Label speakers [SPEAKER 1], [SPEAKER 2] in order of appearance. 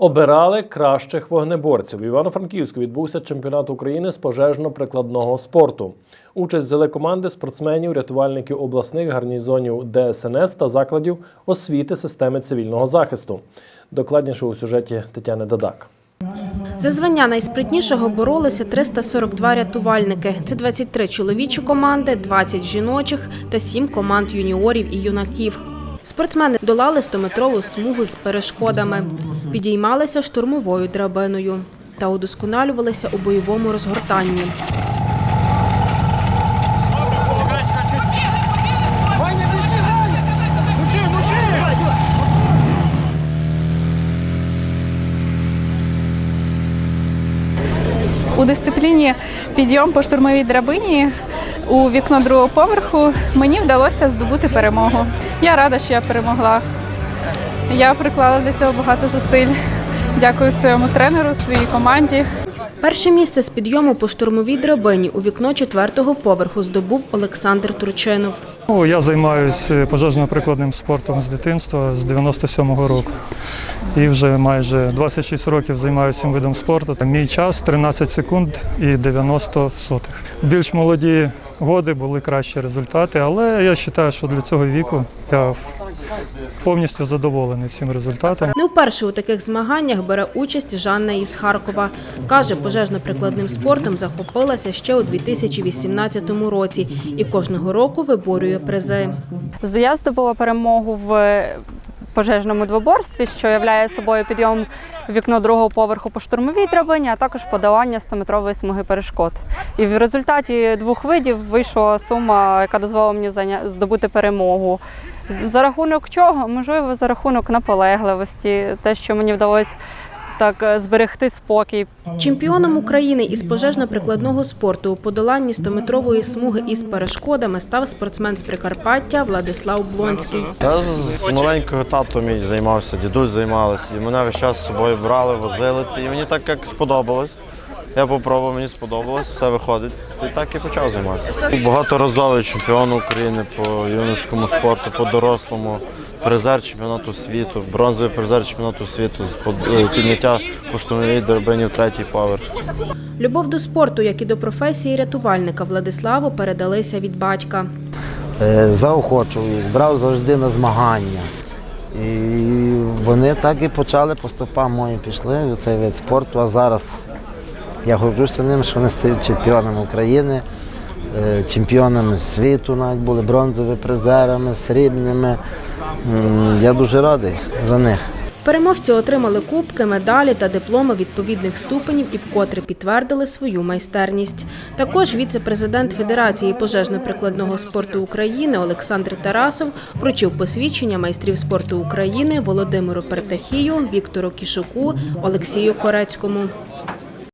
[SPEAKER 1] Обирали кращих вогнеборців. В Івано-Франківську відбувся чемпіонат України з пожежно-прикладного спорту. Участь взяли команди спортсменів, рятувальників обласних гарнізонів ДСНС та закладів освіти системи цивільного захисту. Докладніше у сюжеті Тетяни Дадак.
[SPEAKER 2] За звання найспритнішого боролися 342 рятувальники. Це 23 чоловічі команди, 20 жіночих та 7 команд юніорів і юнаків. Спортсмени долали 100-метрову смугу з перешкодами, підіймалися штурмовою драбиною та удосконалювалися у бойовому розгортанні.
[SPEAKER 3] У дисципліні підйом по штурмовій драбині у вікно другого поверху мені вдалося здобути перемогу. Я рада, що я перемогла. Я приклала для цього багато зусиль. Дякую своєму тренеру, своїй команді.
[SPEAKER 2] Перше місце з підйому по штурмовій драбині у вікно четвертого поверху здобув Олександр Турчинов.
[SPEAKER 4] Ну, я займаюся пожежно-прикладним спортом з дитинства з 97-го року. І вже майже 26 років займаюся цим видом спорту. Мій час 13 секунд і 90 сотих. Більш молоді годи були кращі результати, але я вважаю, що для цього віку я повністю задоволений цим результатом.
[SPEAKER 2] Не вперше у таких змаганнях бере участь Жанна із Харкова. Каже, пожежно-прикладним спортом захопилася ще у 2018 році і кожного року виборює призи.
[SPEAKER 5] Я здобула перемогу в пожежному двоборстві, що являє собою підйом вікно другого поверху по штурмовій драбині, а також подолання 100-метрової смуги перешкод. І в результаті двох видів вийшла сума, яка дозволила мені здобути перемогу. За рахунок чого? Можливо, за рахунок наполегливості, те, що мені вдалося так е, зберегти спокій,
[SPEAKER 2] Чемпіоном України із пожежно-прикладного спорту у подоланні 100-метрової смуги із перешкодами став спортсмен з Прикарпаття Владислав Блонський.
[SPEAKER 6] Я з- маленького тато мій займався, дідусь займався, і мене весь час з собою брали, возили. І мені так як сподобалось. Я попробував, мені сподобалось, все виходить. І так і почав займатися. Багаторазовий чемпіон України по юношському спорту, по дорослому, призер чемпіонату світу, бронзовий призер чемпіонату світу з е, підняття по штурмовій драбині в третій поверх.
[SPEAKER 2] Любов до спорту, як і до професії рятувальника Владиславу, передалися від батька.
[SPEAKER 7] Е, заохочував їх, брав завжди на змагання. І вони так і почали по стопам мої пішли в цей вид спорту. А зараз я горжуся ним, що вони стають чемпіонами України, чемпіонами світу навіть були, бронзовими призерами, срібними. Я дуже радий за них.
[SPEAKER 2] Переможці отримали кубки, медалі та дипломи відповідних ступенів і вкотре підтвердили свою майстерність. Також віце-президент Федерації пожежно-прикладного спорту України Олександр Тарасов вручив посвідчення майстрів спорту України Володимиру Пертахію, Віктору Кішуку, Олексію Корецькому.